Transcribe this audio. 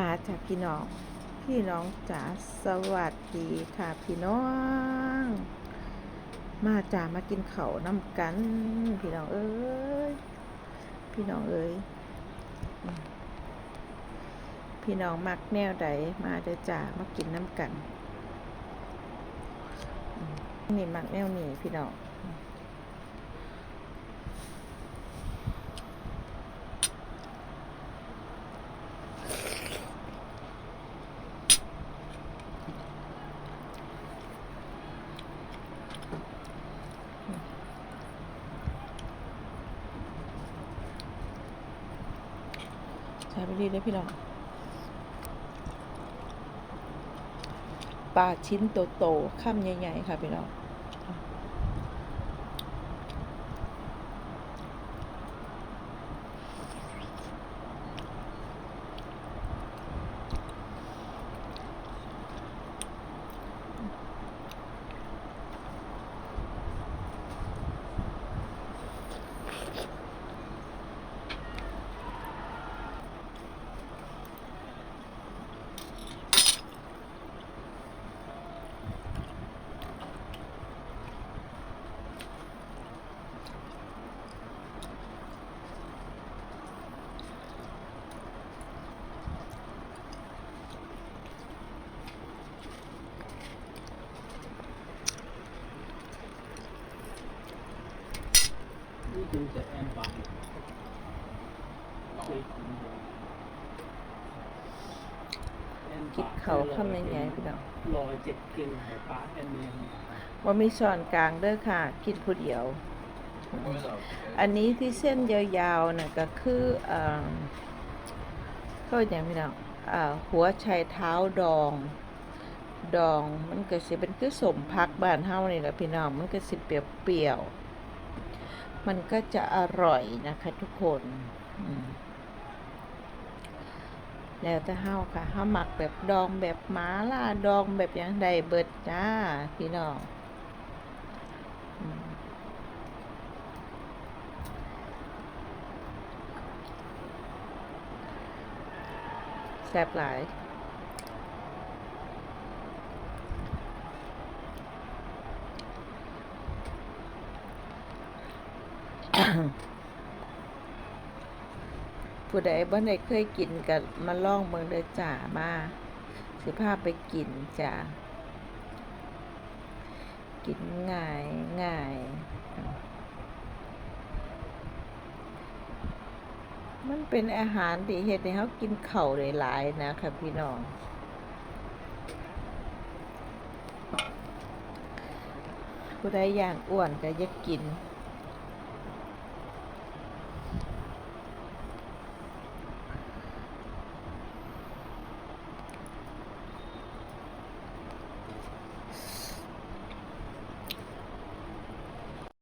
มาจากพี่น้อง พี่น้องจ๋าสวัสดีค่ะพี่น้อง มาจ๋ามากินเขาน้ำกัน พี่น้องเอ้ย พี่น้องเอ้ย พี่น้องมักแนวใดมาเด้อจ๋ามากินน้ำกันมนี่มักแนวนี้พี่น้อง ใช้ไปดีเลยพี่น้องปลาชิ้นโตๆข้ามใหญ่ๆค่ะพี่น้อง คยกินแอมกินเขาข้ามใหญ่พี่น้องลอยเจ็ดเก่งไข่ปลาแอนเนียนว่ามีช้อนกลางเด้อค่ะ กินผู้เดียว อันนี้ที่เส้นยาวๆน่ะก็คือเอ่อเขาอย่างพี่น้องหัวไชเท้าดอง ดองมันก็สิเป็นคือสมพักบ้านเฮานี่แหละพี่น้องมันก็สิเปรียวๆ มันก็จะอร่อยนะคะทุกคนแล้วแต่เฮาค่ะเฮาหมักแบบดองแบบหมาล่าดองแบบอย่างใดเบิดจ้าพี่น้องแซ่บหลาย ผู้ใดบ่ได้เคยกินก็มาล่องเบิ่งเดจ้ามาสิพาไปกินจ้ากินง่ายง่ายมันเป็นอาหารที่เฮ็ดให้เฮากินเข้าได้หลายนะคะพี่น้อง ผู้ใดอย่ากอ้วนก็อย่ากิน